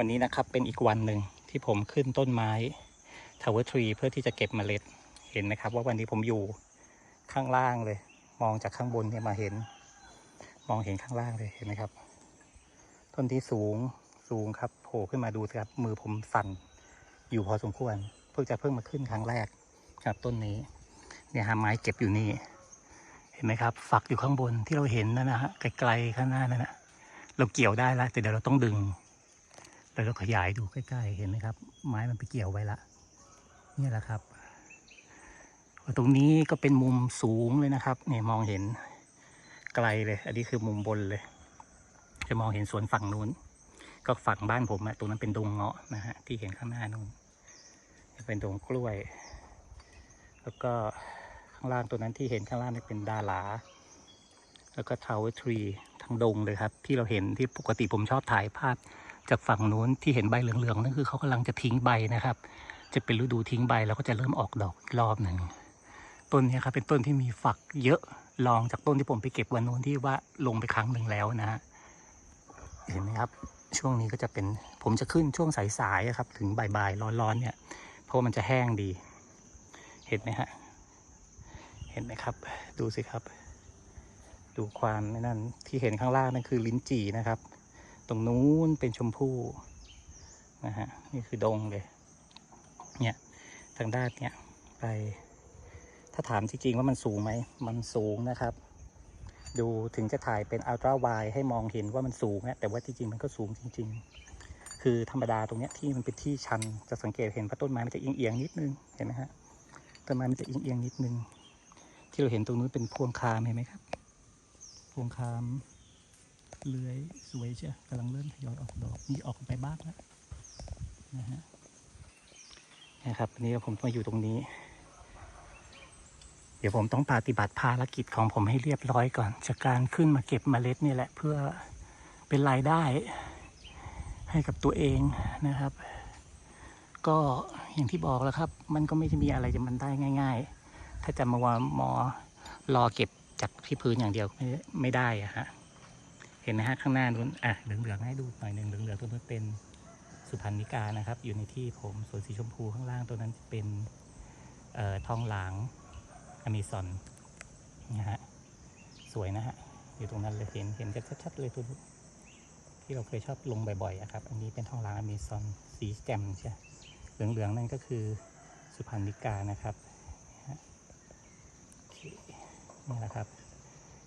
วันนี้นะครับเป็นอีกวันหนึ่งที่ผมขึ้นต้นไม้ทาวเวอร์ทรีเพื่อที่จะเก็บเมล็ดเห็นนะครับ ว่าวันนี้ผมอยู่ข้างล่างเลย มองจากข้างบนเนี่ยมาเห็น มองเห็นข้างล่างเลยเห็นไหมครับ ต้นที่สูงสูงครับโผล่ขึ้นมาดูสิครับ มือผมสั่นอยู่พอสมควร เพิ่งจะเพิ่งมาขึ้นครั้งแรกครับต้นนี้ เนี่ยหาไม้เก็บอยู่นี่ เห็นไหมครับ ฝักอยู่ข้างบนที่เราเห็นนั่นนะฮะไกลๆข้างหน้านั่นนะเราเกี่ยวได้แล้วแต่เดี๋ยวเราต้องดึง เราขยายดูใกล้ๆ เห็นไหมครับ ไม้มันไปเกี่ยวไว้ละนี่แหละครับ ตรงนี้ก็เป็นมุมสูงเลยนะครับเนี่ยมองเห็นไกลเลย อันนี้คือมุมบนเลย จะมองเห็นสวนฝั่งนู้น ก็ฝั่งบ้านผมอะตรงนั้นเป็นดงเงาะนะฮะที่เห็นข้างหน้านู้นจะเป็นดงกล้วย แล้วก็ข้างล่างตัวนั้นที่เห็นข้างล่างนี่เป็นดาราแล้วก็ทาวเวอร์ทรีทั้งดงเลยครับ ที่เราเห็นที่ปกติผมชอบถ่ายภาพ จากฝั่งนู้นที่เห็นใบเหลืองๆนั่นคือเขากำลังจะทิ้งใบนะครับ จะเป็นฤดูทิ้งใบแล้วก็จะเริ่มออกดอกอีกรอบหนึ่งต้นนี้ครับเป็นต้นที่มีฝักเยอะลองจากต้นที่ผมไปเก็บวันนู้นที่ว่าลงไปครั้งหนึ่งแล้วนะฮะเห็นไหมครับ ช่วงนี้ก็จะเป็นผมจะขึ้นช่วงสายๆครับ ถึงบ่ายๆร้อนๆเนี่ย เพราะมันจะแห้งดี เห็นไหมฮะเห็นไหมครับ ดูสิครับ ดูความนั่นที่เห็นข้างล่างนั่นคือลิ้นจี่นะครับ ตรงนู้นเป็นชมพู่นะฮะนี่คือดงเลย เนี่ยทางด้านเนี่ยไป ถ้าถามจริงๆว่ามันสูงไหม มันสูงนะครับ ดูถึงจะถ่ายเป็นอัลตร้าไวให้มองเห็นว่ามันสูงนะแต่ว่าจริงๆมันก็สูงจริง ๆ คือธรรมดาตรงเนี้ยที่มันเป็นที่ชันจะสังเกตเห็นว่าต้นไม้มันจะเอียงๆนิดนึงเห็นไหมฮะต้นไม้มันจะเอียงๆนิดนึงที่เราเห็นตรงนู้นเป็นพวงคามเห็นไหมครับ พวงคาม เลื้อยสวยใช่กำลังเริ่มทยอยออกดอกนี่ออกไปบ้างแล้วนะฮะนะครับวันนี้ผมมาอยู่ตรงนี้ เดี๋ยวผมต้องปฏิบัติภารกิจของผมให้เรียบร้อยก่อนจากการขึ้นมาเก็บเมล็ดนี่แหละเพื่อเป็นรายได้ให้กับตัวเองนะครับ ก็อย่างที่บอกแล้วครับ มันก็ไม่จะมีอะไรจะมันได้ง่าย ๆ ถ้าจะมาวามอรอเก็บจากที่พื้นอย่างเดียวไม่ไม่ได้อะฮะ เห็นไหมฮะข้างหน้านู้นอะเหลืองๆให้ดูหน่อยหนึ่งเหลืองๆตัวนู้นเป็นสุพรรณิกานะครับ อยู่ในที่ผมส่วนสีชมพูข้างล่างตัวนั้นเป็นเอ่อทองหลางอเมซอนนะฮะสวยนะฮะอยู่ตรงนั้นเลยเห็นเห็นกันชัดๆเลยตัวนู้นที่เราเคยชอบลงบ่อยๆอะครับ อันนี้เป็นทองหลางอเมซอนสีแจ่มใช่เหลืองๆนั่นก็คือสุพรรณิกานะครับนี่แหละครับ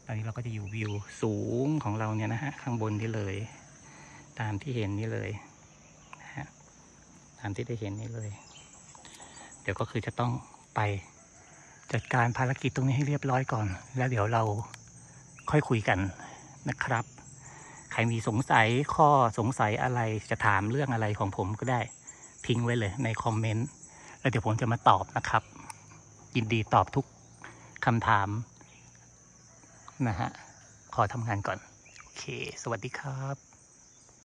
อนนี้เราก็จะอยู่วิวสูงของเราเนี่ยนะฮะข้างบนนี่เลย ตามที่เห็นนี่เลยนะฮะตามที่ได้เห็นนี่เลย เดี๋ยวก็คือจะต้องไปจัดการภารกิจตรงนี้ให้เรียบร้อยก่อน แล้วเดี๋ยวเราค่อยคุยกันนะครับ ใครมีสงสัยข้อสงสัยอะไรจะถามเรื่องอะไรของผมก็ได้ทิ้งไว้เลยในคอมเมนต์แล้วเดี๋ยวผมจะมาตอบนะครับ ยินดีตอบทุกคำถาม นะฮะขอทำงานก่อน โอเค สวัสดีครับ